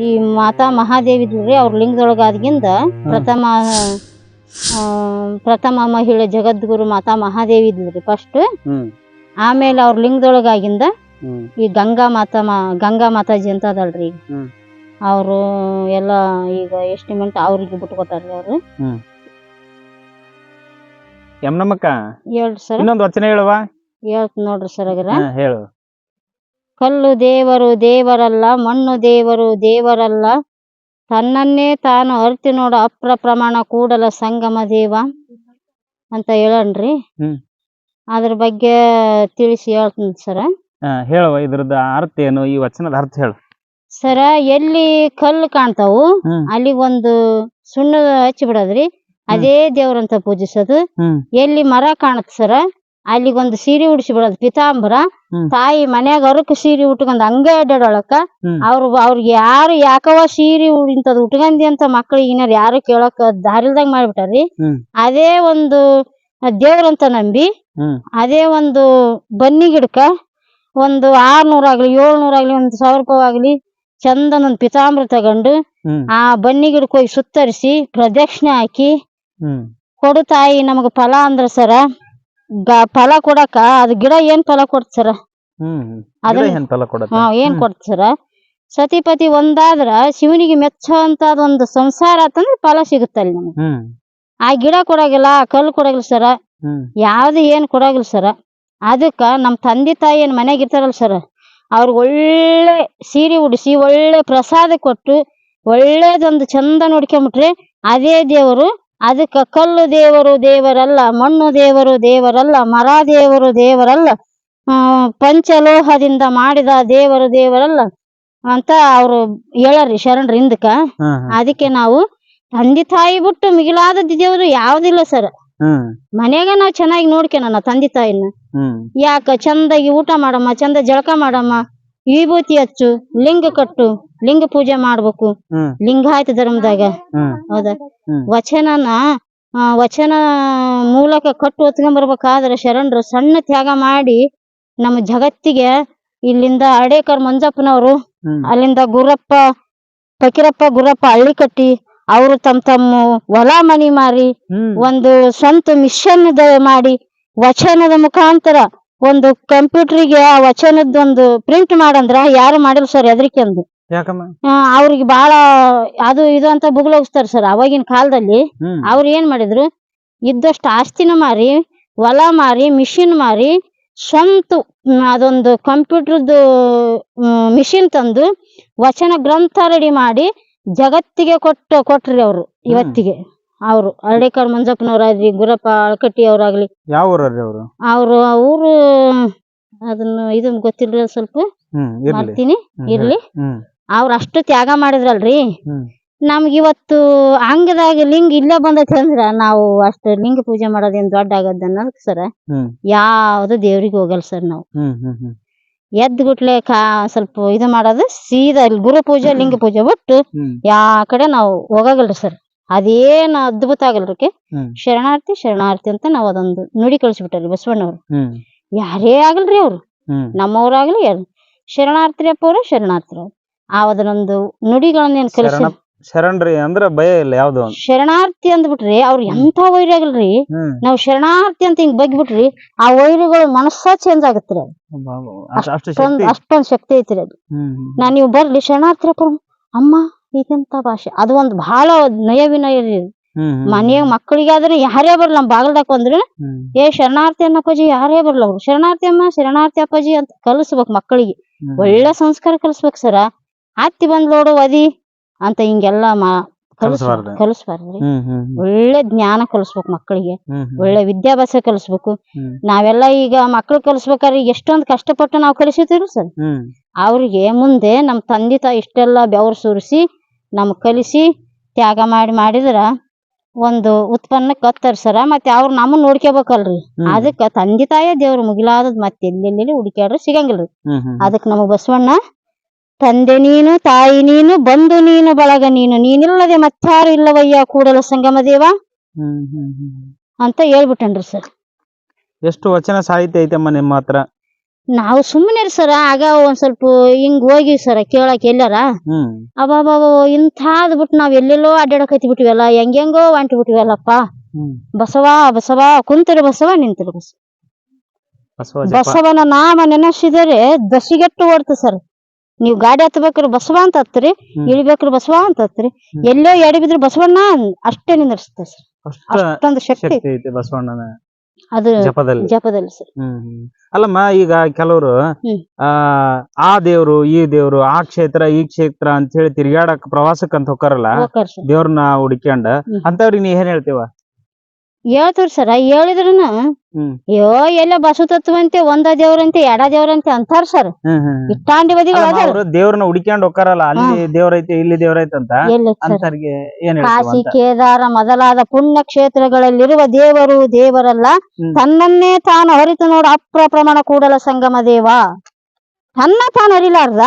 ಈ ಮಾತಾ ಮಹಾದೇವಿ ಇದ್ರಿ ಅವ್ರ ಲಿಂಗದೊಳಗ ಆದ್ಗಿಂದ ಪ್ರಥಮ ಆ, ಪ್ರಥಮ ಮಹಿಳೆ ಜಗದ್ಗುರು ಮಾತಾ ಮಹಾದೇವಿ ಇದ್ರಿ ಫಸ್ಟ್ ಹ್ಮ್. ಆಮೇಲೆ ಅವ್ರ ಲಿಂಗದೊಳಗಾಗಿಂದ ಹ್ಮ್. ಈ ಗಂಗಾ ಮಾತಾ ಮಾ ಗಂಗಾ ಮಾತಾಜಿ ಅಂತ ಅದಲ್ರಿ. ಈಗ ಹ್ಮ್. ಅವರು ಎಲ್ಲ ಈಗ ಎಸ್ಟಿಮೇಟ್ ಅವ್ರಿಗೆ ಬಿಟ್ಕೊತಾರ್ರಿ ಅವ್ರು. ಯಮ್ನಮ್ಮಕ್ಕ ಹೇಳ್ರಿ ಸರ್. ಇನ್ನೊಂದು ವಚನ ಹೇಳುವ ಹೇಳ್ತ ನೋಡ್ರಿ ಸರ್ ಹೇಳು. ಕಲ್ಲು ದೇವರು ದೇವರಲ್ಲ ಮಣ್ಣು ದೇವರು ದೇವರಲ್ಲ. ತನ್ನನ್ನೇ ತಾನು ಅರ್ತಿ ನೋಡ ಅಪ್ರ ಪ್ರಮಾಣ ಕೂಡಲ ಸಂಗಮ ದೇವ ಅಂತ ಹೇಳನ್ರಿ. ಹ್ಮ್. ಅದ್ರ ಬಗ್ಗೆ ತಿಳಿಸಿ ಹೇಳ್ತೀನಿ ಸರ. ಹೇಳುವ ಇದ್ರದ್ದು ಅರ್ಥ ಏನು? ಈ ವಚನದ ಅರ್ಥ ಹೇಳು. ಸರ ಎಲ್ಲಿ ಕಲ್ಲು ಕಾಣ್ತಾವು ಅಲ್ಲಿ ಒಂದು ಸುಣ್ಣ ಹಚ್ಚಿ ಬಿಡೋದ್ರಿ ಅದೇ ದೇವ್ರಂತ ಪೂಜಿಸೋದು. ಎಲ್ಲಿ ಮರ ಕಾಣತ್ ಸರ ಅಲ್ಲಿಗೆ ಒಂದು ಸೀರೆ ಉಡಿಸಿ ಬಿಡೋದು. ಪಿತಾಂಬರ ತಾಯಿ ಮನ್ಯಾಗ ಅವ್ರಕ್ಕೆ ಸೀರೆ ಉಟ್ಕೊಂಡ್ ಹಂಗೆ ಅಡ್ಡಾಡೊಳಕ ಅವ್ರ ಅವ್ರು ಅವ್ರಿಗೆ ಯಾರು ಯಾಕವ ಸೀರೆ ಇಂಥದ್ ಉಟ್ಕಂದಿ ಅಂತ ಮಕ್ಳಿಗೆ ಇನ್ನಾರ ಯಾರು ಕೇಳಕ್ಕ ದಾರಿಲ್ದಾಗ ಮಾಡ್ಬಿಟ್ಟಾರಿ ಅದೇ ಒಂದು ದೇವ್ರಂತ ನಂಬಿ ಅದೇ ಒಂದು ಬನ್ನಿ ಗಿಡಕ್ಕ ಒಂದು ಆರ್ನೂರ್ ಆಗಲಿ ಏಳ್ನೂರ ಆಗ್ಲಿ ಒಂದ್ ಸಾವಿರ ರೂಪಾಯಿ ಆಗ್ಲಿ ಚಂದನ ಒಂದ್ ಪಿತಾಂಬ್ರ ತಗೊಂಡು ಆ ಬನ್ನಿ ಗಿಡಕ್ಕೆ ಹೋಗಿ ಸುತ್ತರಿಸಿ ಪ್ರದಕ್ಷಿಣೆ ಹಾಕಿ ಕೊಡು ತಾಯಿ ನಮಗ ಫಲ ಅಂದ್ರ ಸರ ಫಲ ಕೊಡಕ ಅದ್ ಗಿಡ ಏನ್ ಫಲ ಕೊಡ್ತ ಸರ ಹ್ಮ್. ಗಿಡ ಏನ್ ಫಲ ಕೊಡುತ್ತೆ? ಹಾ ಏನ್ ಹ್ಮ್. ಕೊಡ್ತ ಸರ ಸತಿಪತಿ ಒಂದಾದ್ರ ಶಿವನಿಗೆ ಮೆಚ್ಚ ಒಂದು ಸಂಸಾರ ಆತಂದ್ರ ಫಲ ಸಿಗುತ್ತಲ್ಲಿ ನಮ್ಗೆ. ಹ್ಮ್. ಆ ಗಿಡ ಕೊಡಾಗಿಲ್ಲ ಆ ಕಲ್ಲು ಕೊಡಾಗಿಲ್ಲ ಸರ. ಹ್ಮ್. ಯಾವ್ದು ಏನ್ ಕೊಡಾಗಿಲ್ಲ ಸರ. ಅದಕ್ಕ ನಮ್ ತಂದೆ ತಾಯಿ ಏನ್ ಮನ್ಯಾಗ ಇರ್ತಾರಲ್ಲ ಸರ ಅವ್ರಿಗೆ ಒಳ್ಳೆ ಸೀರೆ ಉಡಿಸಿ ಒಳ್ಳೆ ಪ್ರಸಾದ ಕೊಟ್ಟು ಒಳ್ಳೇದೊಂದು ಚಂದ ನೋಡ್ಕೊಂಬಿಟ್ರೆ ಅದೇ ದೇವರು ಅದಕ್ಕ ಕಲ್ಲು ದೇವರು ದೇವರಲ್ಲ ಮಣ್ಣು ದೇವರು ದೇವರಲ್ಲ ಮರ ದೇವರು ದೇವರಲ್ಲ ಪಂಚಲೋಹದಿಂದ ಮಾಡಿದ ದೇವರು ದೇವರಲ್ಲ ಅಂತ ಅವ್ರು ಹೇಳರಿ ಶರಣರು ಹಿಂದಕ್ಕ. ಅದಕ್ಕೆ ನಾವು ತಂದೆ ತಾಯಿ ಬಿಟ್ಟು ಮಿಗಿಲಾದ ದೇವರು ಯಾವ್ದಿಲ್ಲ ಸರ್ ಮನೆಗ ಮನ್ಯಾಗ ನಾವ್ ಚೆನ್ನಾಗಿ ನೋಡ್ಕೊಣ ತಂದೆ ತಾಯಿನ. ಯಾಕ ಚಂದಾಗಿ ಊಟ ಮಾಡಮ್ಮ ಚಂದ ಜಳಕ ಮಾಡಮ್ಮ ವಿಭೂತಿ ಹಚ್ಚು ಲಿಂಗ ಕಟ್ಟು ಲಿಂಗ ಪೂಜೆ ಮಾಡ್ಬೇಕು. ಲಿಂಗಾಯತ ಧರ್ಮದಾಗ. ಹೌದಾ. ವಚನನ ವಚನ ಮೂಲಕ ಕಟ್ಟು ಹೊತ್ಕೊಂಡ್ಬರ್ಬೇಕಾದ್ರೆ ಶರಣರು ಸಣ್ಣ ತ್ಯಾಗ ಮಾಡಿ ನಮ್ಮ ಜಗತ್ತಿಗೆ ಇಲ್ಲಿಂದ ಅಡೇಕರ್ ಮಂಜಪ್ಪನವರು ಅಲ್ಲಿಂದ ಗುರಪ್ಪ ಫಕೀರಪ್ಪ ಗುರಪ್ಪ ಹಳ್ಳಿ ಕಟ್ಟಿ ಅವರು ತಮ್ಮ ತಮ್ಮ ಹೊಲ ಮನಿ ಮಾರಿ ಒಂದು ಸ್ವಂತ ಮಿಷನ್ ಮಾಡಿ ವಚನದ ಮುಖಾಂತರ ಒಂದು ಕಂಪ್ಯೂಟರ್ಗೆ ಆ ವಚನದ ಒಂದು ಪ್ರಿಂಟ್ ಮಾಡಂದ್ರ ಯಾರು ಮಾಡಿಲ್ಲ ಸರ್ ಹೆದರಿಕೆ ಅಂದು. ಯಾಕಮ್ಮ? ಅವ್ರಿಗೆ ಬಹಳ ಅದು ಇದು ಅಂತ ಬುಗ್ಲೋಗಿಸ್ತಾರ ಸರ್ ಅವಾಗಿನ ಕಾಲದಲ್ಲಿ. ಅವ್ರು ಏನ್ ಮಾಡಿದ್ರು? ಇದ್ದಷ್ಟು ಆಸ್ತಿನ ಮಾರಿ ಹೊಲ ಮಾರಿ ಮಿಷಿನ್ ಮಾರಿ ಸ್ವಂತ ಅದೊಂದು ಕಂಪ್ಯೂಟರ್ದು ಮಿಷಿನ್ ತಂದು ವಚನ ಗ್ರಂಥ ರೆಡಿ ಮಾಡಿ ಜಗತ್ತಿಗೆ ಕೊಟ್ಟ ಕೊಟ್ರಿ ಅವರು ಇವತ್ತಿಗೆ. ಅವರು ಹಳ್ಳಿಕಾರ್ ಮಂಜಪ್ಪನವ್ರಾಗ್ಲಿ ಗುರಪ್ಪ ಅಳಕಟ್ಟಿ ಅವ್ರಾಗ್ಲಿ ಯಾವ ಅವರು? ಅವರು ಅವರು ಊರು ಅದನ್ನ ಇದನ್ ಗೊತ್ತಿಲ್ರಿ ಸ್ವಲ್ಪ? ಮಾಡ್ತೀನಿ. ಇರ್ಲಿ. ಅವ್ರ ಅಷ್ಟು ತ್ಯಾಗ ಮಾಡಿದ್ರಲ್ರಿ? ನಮ್ಗ ಇವತ್ತು ಅಂಗದಾಗ ಲಿಂಗ ಇಲ್ಲೇ ಬಂದೈತಿ ಅಂದ್ರ ನಾವು ಅಷ್ಟು ಲಿಂಗ ಪೂಜೆ ಮಾಡೋದೇನ್ ದೊಡ್ಡ ಆಗದ್ ಅನ್ನೋದಕ್ ಸರ. ಯಾವ್ದು ದೇವ್ರಿಗೆ ಹೋಗಲ್ಲ ಸರ್ ನಾವು. ಎದ್ದ ಗುಟ್ಲೆ ಕಾ ಸ್ವಲ್ಪ ಇದು ಮಾಡೋದು ಸೀದಾ ಇಲ್ಲಿ ಗುರು ಪೂಜೆ ಲಿಂಗ ಪೂಜೆ ಬಿಟ್ಟು ಯಾ ಕಡೆ ನಾವು ಹೋಗಲ್ರಿ ಸರ್. ಅದೇನ ಅದ್ಭುತ ಆಗಲ್ರಿ ಶರಣಾರ್ಥಿ ಶರಣಾರ್ಥಿ ಅಂತ ನಾವ್ ಅದೊಂದು ನುಡಿ ಕಳ್ಸಿಬಿಟ್ಟಾರಿ ಬಸವಣ್ಣವ್ರು ಯಾರೇ ಆಗಲ್ರಿ ಅವ್ರು. ನಮ್ಮವ್ರಾಗ್ಲಿ ಯಾರು? ಶರಣಾರ್ಥಿರಪ್ಪ ಅವ್ರು ಶರಣಾರ್ಥಿ ಆ ಅದನ್ನೊಂದು ನುಡಿಗಳನ್ನೇನ್ ಕಲಿಸಿ ಶರಣ ಶರಣ್ರಿ ಅಂದ್ರ ಭಯ ಇಲ್ಲ ಯಾವ್ದು? ಒಂದು ಶರಣಾರ್ಥಿ ಅಂದ್ಬಿಟ್ರಿ ಅವ್ರ ಎಂತ ವೈರಿ ಆಗಲ್ರಿ? ಹ್ಮ್. ನಾವ್ ಶರಣಾರ್ಥಿ ಅಂತ ಹಿಂಗ್ ಬಗ್ಬಿಟ್ರಿ ಆ ವೈರಿಗಳು ಮನಸ್ಸ ಚೇಂಜ್ ಆಗತ್ರಿ ಅದು. ಅಷ್ಟ್- ಅಷ್ಟು ಅಷ್ಟೊಂದ್ ಶಕ್ತಿ ಅಷ್ಟೊಂದ್ ಶಕ್ತಿ ಐತ್ರಿ ಅದು. ಹ್ಮ್ ನಾ ನೀವು ಬರ್ಲಿ ಶರಣಾರ್ಥಿರಪ್ಪ. ಅಮ್ಮ ಇದೆಂತ ಭಾಷೆ. ಅದು ಒಂದ್ ಬಹಳ ನಯ ವಿನಯ ರೀ ಅದು. ಹ್ಮ್ ಹ್ಮ್ ಮನೆಯ ಮಕ್ಕಳಿಗಾದ್ರೆ ಯಾರೇ ಬರ್ಲಿ ನಮ್ ಬಾಗಲ್ದಾಕ ಬಂದ್ರೆ ಹ್ಮ್. ಏ ಶರಣಾರ್ಥಿ ಅನ್ನಪ್ಪಾಜಿ ಯಾರೇ ಬರ್ಲ ಅವ್ರು. ಶರಣಾರ್ಥಿ ಅಮ್ಮ ಶರಣಾರ್ಥಿ ಅಪ್ಪಾಜಿ ಅಂತ ಕಲಿಸ್ಬೇಕು ಮಕ್ಕಳಿಗೆ. ಹ್ಮ್. ಒಳ್ಳೆ ಸಂಸ್ಕಾರ ಕಲಿಸ್ಬೇಕು ಸರ. ಹತ್ತಿ ಬಂದ್ ನೋಡು ಒದಿ ಅಂತ ಹಿಂಗೆಲ್ಲ ಮಾ ಕಲಿಸ್ಬಾರ್ದು. ಕಲಿಸ್ಬಾರ್ದು. ಕಲಿಸ್ಬಾರ್ದ್ರಿ. ಒಳ್ಳೆ ಜ್ಞಾನ ಕಲಿಸ್ಬೇಕು ಮಕ್ಕಳಿಗೆ. ಒಳ್ಳೆ ವಿದ್ಯಾಭ್ಯಾಸ ಕಲಿಸ್ಬೇಕು. ನಾವೆಲ್ಲ ಈಗ ಮಕ್ಳು ಕಲಿಸ್ಬೇಕಾದ್ರೆ ಎಷ್ಟೊಂದ್ ಕಷ್ಟಪಟ್ಟು ನಾವು ಕಲಿಸಿತೀವಿ ಸರ್? ಅವ್ರಿಗೆ ಮುಂದೆ ನಮ್ ತಂದೆ ತಾಯಿ ಇಷ್ಟೆಲ್ಲ ಬೆವರು ಸುರಿಸಿ ನಮ್ ಕಲಿಸಿ ತ್ಯಾಗ ಮಾಡಿ ಮಾಡಿದ್ರ ಒಂದು ಉತ್ಪನ್ನ ಕತ್ತರ್ಸರ ಮತ್ತೆ ಅವ್ರ ನಮ್ಮನ್ನ ನೋಡ್ಕೋಬೇಕಲ್ರಿ. ಅದಕ್ಕ ತಂದೆ ತಾಯ ದೇವ್ರ ಮುಗಿಲಾದದ್ ಮತ್ತೆ ಎಲ್ಲೆಲ್ಲಿ ಹುಡುಕ್ಯಾಡ್ರು ಸಿಗಂಗಿಲ್ರಿ. ಅದಕ್ ನಮಗ್ ಬಸವಣ್ಣ ತಂದೆ ನೀನು ತಾಯಿ ನೀನು ಬಂಧು ನೀನು ಬಳಗ ನೀನು. ನೀನಿಲ್ಲದೆ ಮತ್ತಾರು ಇಲ್ಲವಯ್ಯ ಕೂಡಲು ಸಂಗಮ ದೇವ? ಹ್ಮ್ ಹ್ಮ್ ಹ್ಮ್. ಅಂತ ಹೇಳ್ಬಿಟ್ಟನ್ರಿ ಸರ್. ಎಷ್ಟು ವಚನ ಸಾಹಿತ್ಯ ಐತಮ್ಮ ನಿಮ್ಮ ಹತ್ರ? ನಾವು ಸುಮ್ಮನೆ ಸರ ಆಗ ಒಂದ್ ಸ್ವಲ್ಪ ಹಿಂಗ್ ಹೋಗಿ ಸರ ಕೇಳಕ್ ಎಲ್ಲಾರ? ಅಬ್ಬಾಬಾಬ ಇಂಥಾದ್ ಬಿಟ್ಟು ನಾವ್ ಎಲ್ಲೆಲ್ಲೋ ಅಡ್ಡಾಡಕತ್ತಿ ಬಿಟ್ಟಿವಲ್ಲ ಹೆಂಗೆಂಗೋ ಹೊಂಟಿ ಬಿಟ್ಟಿವಲ್ಲಪ್ಪ ಬಸವ ಬಸವ ಕುಂತರು ಬಸವ ನಿಂತರು ಬಸವ. ಬಸವನ ನಾಮ ನೆನಸಿದರೆ ದಶಿಗೆಟ್ಟು ಓಡ್ತು ಸರ್. ನೀವ್ ಗಾಡಿ ಹತ್ಬೇಕ್ರಿ ಬಸವ ಅಂತ ಹತ್ರಿ. ಇಳಿಬೇಕ್ರಿ ಬಸವ ಅಂತ ಹತ್ರಿ. ಎಲ್ಲೋ ಎಡಿ ಬಿದ್ರೆ ಬಸವಣ್ಣ ಅಷ್ಟೇ ನಿಂದಿರ್ಸ್ತ ಸರ್. ಅಷ್ಟೊಂದು ಶಕ್ತಿ. ಐತಿ ಬಸವಣ್ಣನ ಅದು ಜಪದಲ್ಲಿ. ಜಪದಲ್ಲಿ ಸರ್. ಅಲ್ಲಮ್ಮ ಈಗ ಕೆಲವರು ಆ ಆ ದೇವ್ರು ಈ ದೇವ್ರು ಆ ಕ್ಷೇತ್ರ ಈ ಕ್ಷೇತ್ರ ಅಂತ ಹೇಳಿ ತಿರ್ಗಾಡಕ್ ಪ್ರವಾಸಕ್ಕಂತ ಹೋಗಾರಲ್ಲ ಹೋಗ್ತಾರ ಸರ್. ದೇವ್ರನ್ನ ಹುಡ್ಕ್ಯಂಡ. ಹ್ಮ್. ಅಂತವ್ರಿಗೆ ನೀ ಏನ್ ಹೇಳ್ತೇವ? ಹೇಳ್ತಾರ ಸರ ಹೇಳಿದ್ರನ? ಯೋ ಅಯ್ಯೋ ಎಲ್ಲ ಬಸವ ತತ್ವಂತೆ ಒಂದ ದೇವ್ರಂತೆ ಎಡ ದೇವ್ರಂತೆ ಅಂತಾರ ಸರ್. ಇಟ್ಟಾಂಡಿ ಬದಿಗಳು ದೇವ್ರನ್ನ ಹುಡುಕ್ಯಾಂಡ್ ಹೋಗಾರಲ್ಲ ಅಲ್ಲಿ ದೇವ್ರೈತೆ ಇಲ್ಲಿ ದೇವ್ರೈತೆ ಅಂತ? ಕಾಶಿ ಕೇದಾರ ಮೊದಲಾದ ಪುಣ್ಯ ಕ್ಷೇತ್ರಗಳಲ್ಲಿರುವ ದೇವರು ದೇವರಲ್ಲ. ತನ್ನನ್ನೇ ತಾನು ಅರಿತು ನೋಡ ಅಪ್ರ ಪ್ರಮಾಣ ಕೂಡಲ ಸಂಗಮ ದೇವ. ತನ್ನ ತಾನು ಅರಿಲಾರ್ದ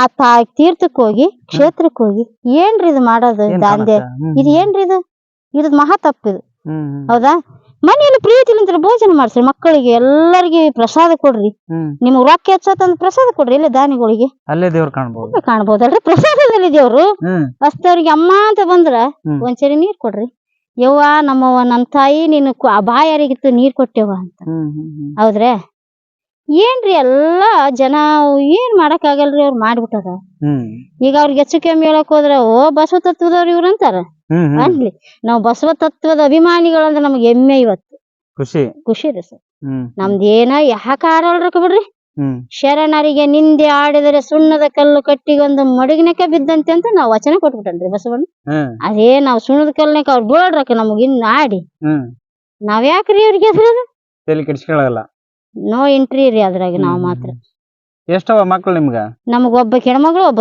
ಆ ತಾ ತೀರ್ಥಕ್ ಹೋಗಿ ಕ್ಷೇತ್ರಕ್ ಹೋಗಿ ಏನ್ರಿ ಇದು ಮಾಡೋದು ದಾಂದೆ ಇದು ಏನ್ರಿ ಇದು? ಇದು ಮಹಾ ತಪ್ಪಿದು. ಹೌದಾ? ಮನೆಯಲ್ಲಿ ಪ್ರೀತಿಲಿಂತ ಭೋಜನ ಮಾಡ್ಸ್ರಿ ಮಕ್ಕಳಿಗೆ ಎಲ್ಲರಿಗೆ ಪ್ರಸಾದ ಕೊಡ್ರಿ. ನಿಮ್ಗೆ ರೊಕ್ಕ ಹೆಚ್ಚತ್ತಂದ್ ಪ್ರಸಾದ ಕೊಡ್ರಿ ಇಲ್ಲ ದಾನಿಗಳಿಗೆ. ಅಲ್ಲೇ ದೇವ್ರ ಕಾಣ್ಬೋದು. ಕಾಣ್ಬೋದಲ್ರಿ ಪ್ರಸಾದದಲ್ಲಿ ದೇವ್ರು. ಅಸ್ತವ್ರಿಗೆ ಅಷ್ಟವ್ರಿಗೆ ಅಮ್ಮ ಅಂತ ಬಂದ್ರ ಒಂಚೇರಿ ಒಂದ್ಸರಿ ನೀರ್ ಕೊಡ್ರಿ. ಯವ್ವ ನಮ್ಮವ್ವ ನನ್ ತಾಯಿ ನೀನು ಬಾಯಾರಿಗಿತ್ತು ನೀರ್ ಕೊಟ್ಟೆವ ಅಂತ. ಹೌದ್ರೆ? ಏನ್ರಿ ಎಲ್ಲಾ ಜನ ಏನ್ ಮಾಡಕ್ ಆಗಲ್ರಿ ಅವ್ರು ಮಾಡ್ಬಿಟ್ಟದ ಈಗ ಅವ್ರಿಗೆ ಹೆಚ್ಚು ಕೆಮ್ಮಿ ಹೇಳಕ್ ಹೋದ್ರ ಓ ಬಸವ ತತ್ವದವ್ರು ಇವ್ರ ಅಂತಾರ. ಅನ್ಲಿ ನಾವು ಬಸವ ತತ್ವದ ಅಭಿಮಾನಿಗಳಂದ್ರೆ ನಮ್ಗೆ ಹೆಮ್ಮೆ ಇವತ್ತು. ಖುಷಿ. ಖುಷಿ ರೀ ಸರ್. ನಮ್ದು ಏನ ಯಾಕ ಬಿಡ್ರಿ. ಶರಣರಿಗೆ ನಿಂದೆ ಆಡಿದರೆ ಸುಣ್ಣದ ಕಲ್ಲು ಕಟ್ಟಿಗೊಂದು ಮಡುಗಿನಕ ಬಿದ್ದಂತೆ ಅಂತ ನಾವ್ ವಚನ ಕೊಟ್ಬಿಟ್ಟನ್ರಿ ಬಸವಣ್ಣ. ಅದೇ ನಾವ್ ಸುಣ್ಣದ ಕಲ್ನಕ ಅವ್ರು ಬೋಳ್ರಕ್ಕ ನಮಗ್ ಇನ್ ಆಡಿ. ನಾವ್ ಯಾಕ್ರಿ ಅವ್ರಿಗೆ ಹೆಸರು ತಲೆ ಕೆಡಿಸ್ಕೊಳಲ್ಲ. ನೋ ಎಂಟ್ರಿ ರೀ ಅದ್ರಾಗ ನಾವ್ ಮಾತ್ರ. ಎಷ್ಟವ ಮಕ್ಳು ನಿಮ್ಗ? ನಮಗ ಒಬ್ಬ ಹೆಣ್ಮಗಳು ಒಬ್ಬ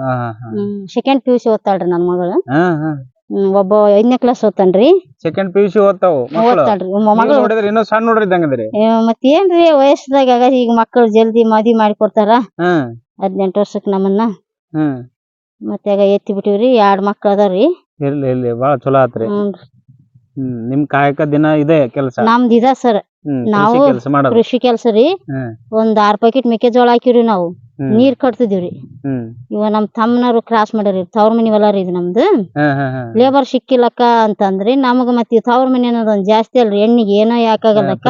ಹಾ. ಹ್ಮ್ ಸೆಕೆಂಡ್ ಪಿ ಯು ಸಿ ಓದ್ತಾಳ್ರಿ ನನ್ ಮಗಳು. ಒಬ್ಬ ಐದನೇ ಕ್ಲಾಸ್ ಓದ್ತಾನ್ರಿ. ಸೆಕೆಂಡ್ ಪಿ ಯು ಸಿ ಓದ್ತಾವು ಮಕ್ಕಳು ಓದ್ತಾಳ್ರಿ. ನೀವು ಮಗಳು ನೋಡಿದ್ರೆ ಇನ್ನೂ ಸಣ್ಣ ನೋಡ್ರಿ ಇದ್ದಂಗದ್ರಿ. ಮತ್ತೇನ್ರಿ ವಯಸ್ಸದಾಗ ಈಗ ಮಕ್ಕಳು ಜಲ್ದಿ ಮದಿ ಮಾಡಿ ಕೊಡ್ತಾರ. ಹದಿನೆಂಟು ವರ್ಷಕ್ ನಮ್ಮನ್ನ. ಮತ್ತೆ ಆಗ ಎತ್ತಿ ಬಿಟ್ಟಿವ್ರಿ ಎರಡ್ ಮಕ್ಳು ಅದಾವ್ರಿ. ಇರ್ಲಿ ಇರ್ಲಿ ಬಾಳ ಚಲೋ ಆತ್ರಿ. ನಿಮ್ ಕಾಯಕ ದಿನ ಇದೆ ಕೆಲಸ? ನಮ್ದ್ ಇದ ಸರ್. ನಾವು ಕೆಲಸ ಮಾಡೋದು. ಕೃಷಿ ಕೆಲಸ ರೀ. ಒಂದ್ ಆರ್ ಪ್ಯಾಕೆಟ್ ಮೆಕ್ಕೆಜೋಳ ಹಾಕಿವ್ರಿ ನಾವು. ನೀರ್ ಕಟ್ತಿದೀವ್ರಿ ಇವ ನಮ್ ತಮ್ಮನವ್ರು ಕ್ರಾಸ್ ಮಾಡ್ಯಾರಿ ತವ್ರ ಮನಿ ಹೊಲ ರೀ ಇದು ನಮ್ದು. ಲೇಬರ್ ಸಿಕ್ಕಿಲ್ಲಕ್ಕ ಅಂತಂದ್ರಿ ನಮಗ ಮತ್ತೆ ತವ್ರ ಮನಿ ಅನ್ನೋದ್ ಒಂದ್ ಜಾಸ್ತಿ ಅಲ್ರಿ ಹೆಣ್ಣಿಗೆ ಏನೋ ಯಾಕಾಗಲ್ಲಕ್ಕ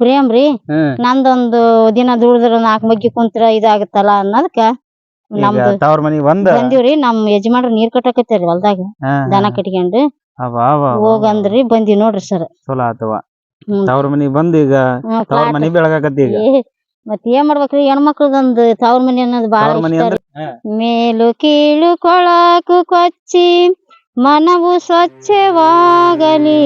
ಪ್ರೇಮ. ರೀ. ನಂದೊಂದು ದಿನ ದುಡಿದ್ರ ನಾಕ್ ಮಗ್ಗಿ ಕುಂತ್ರ ಇದಾಗತ್ತಲ್ಲ ಅನ್ನೋದಕ್ಕ ನಮ್ದು ತವ್ರ ಬಂದ ಬಂದಿವ್ರಿ ನಮ್ ಯಜಮಾನ್ರು ನೀರ್ ಕಟ್ಟಕತ್ತಾರಿ ಹೊಲ್ದಾಗ. ದನ ಕಟ್ಕೊಂಡು ಅಬ್ಬಾ, ಅಬ್ಬಾ, ಅಬ್ಬಾ. ಹೋಗಂದ್ರಿ ಬಂದಿ ನೋಡ್ರಿ ಸರ್. ಚಲೋ ಆತವ. ತವ್ರ ಮನಿಗ್ ಬಂದ್ ಈಗ ತವ್ರ ಮನಿ ಬೆಳಗಾಕತ್ತಿ ಈಗ. ಮತ್ ಏನ್ ಮಾಡ್ಬೇಕ್ರಿ? ಹೆಣ್ಮಕ್ಳದೊಂದು ತವ್ರ ಮನಿ ಅನ್ನೋದು ಬಾಳ ತವ್ರ ಮನಿ ಇಷ್ಟ ಅಂದ್ರೆ ರೀ. ಮೇಲು ಕೀಳು ಕೊಳಕು ಕೊಚ್ಚಿ ಮನವು ಸ್ವಚ್ಛವಾಗಲಿ.